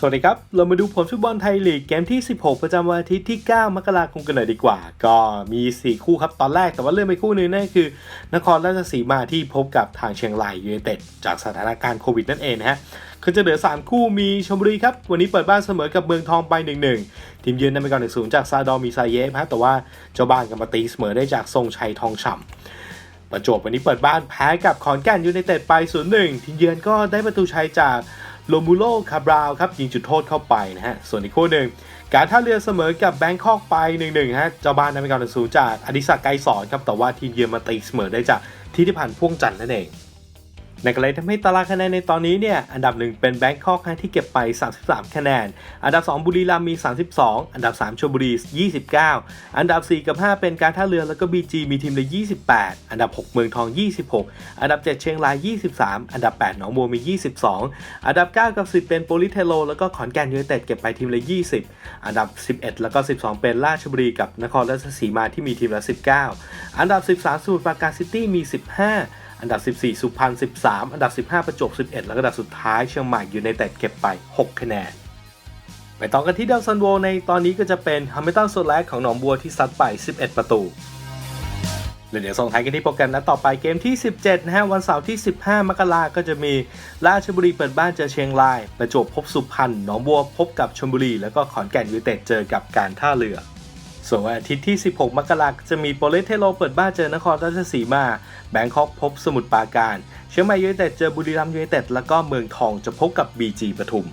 สวัสดีครับ เรามาดูผลฟุตบอลไทยลีกเกมที่ 16 ประจำวันอาทิตย์ที่ 9 มกราคมกันหน่อยดีกว่า ก็มี 4 คู่ครับ ตอนแรกแต่ว่าเลื่อนไปคู่หนึงนั่นคือ นครราชสีมาที่พบกับทางเชียงรายยูไนเต็ดจากสถานการณ์โควิดนั่นเองนะฮะคือจะเหลือ 3 คู่มีชลบุรีครับ วันนี้เปิดบ้านเสมอกับเมืองทองไป 1-1 ทีมเยือนนำไปก่อน1-0จากซาดอมีซาเยฟฮะแต่ว่าเจ้าบ้านกับมาตีเสมอได้จากทรงชัยทองฉ่ำประจวบวันนี้เปิดบ้านแพ้กับขอนแก่นยูไนเต็ดไป 0-1 ทีมเยือนก็ได้ประตูชัยจาก โลมูโลคาบราวครับยิงจุดโทษเข้าไปนะฮะ ส่วนอีกคู่หนึ่ง การท่าเรือเสมอกับแบงคอกไป 1-1 ฮะ เจ้าบ้านนำไปก่อน0จากอดิศักดิ์ไกรสอนครับ แต่ว่าทีมเยือนมาตีเสมอได้จากทิติพันธ์พ่วงจันทร์นั่นเอง นั่นก็เลยทำให้ตารางคะแนนในตอนนี้เนี่ยอันดับหนึ่งเป็นแบงคอกที่เก็บไป 33 คะแนน อันดับ 2 บุรีรัมย์มี 32 อันดับ 3ชลบุรี 29 อันดับ 4 กับ 5 เป็นการท่าเรือแล้วก็ BG มีทีมละ 28 อันดับ 6 เมืองทอง 26 อันดับ 7 เชียงราย 23 อันดับ 8 หนองบัวมี 22 อันดับ 9 กับ 10 เป็นโปลิเทโล แล้วก็ขอนแก่นยูไนเต็ดเก็บไปทีมละ 20 อันดับ 11 แล้วก็ 12 เป็นราชบุรีกับนครราชสีมาที่มีทีมละ 19 อันดับ 13สมุทรปราการซิตี้มี 15 อันดับ 14 สุพรรณ 13 อันดับ 15 ประจวบ 11 แล้วก็อันดับสุดท้ายเชียงใหม่อยูไนเต็ดเก็บไป 6 คะแนนไปต่อกันที่ดาวซันโวในตอนนี้ก็จะเป็นฮัมเมตันโซแลกของหนองบัวที่ซัดไป 11 ประตูแล้วเดี๋ยวส่งท้ายกันที่โปรแกรมนัดต่อไปเกมที่ 17 นะฮะ วันเสาร์ที่ 15 มกราก็จะมีราชบุรีเปิดบ้านเจอเชียงราย ประจวบพบสุพรรณหนองบัวพบกับชลบุรี แล้วก็ขอนแก่นยูเต็ดเจอกับการท่าเรือ ส่วนวันอาทิตย์ที่ 16 มกราคมจะมีโปเลสเทโลเปิดบ้านเจอนครราชสีมา แบงคอกพบสมุทรปราการ เชียงใหม่ยูไนเต็ดเจอบุรีรัมย์ยูไนเต็ดแล้วก็เมืองทองจะพบกับบีจีปทุม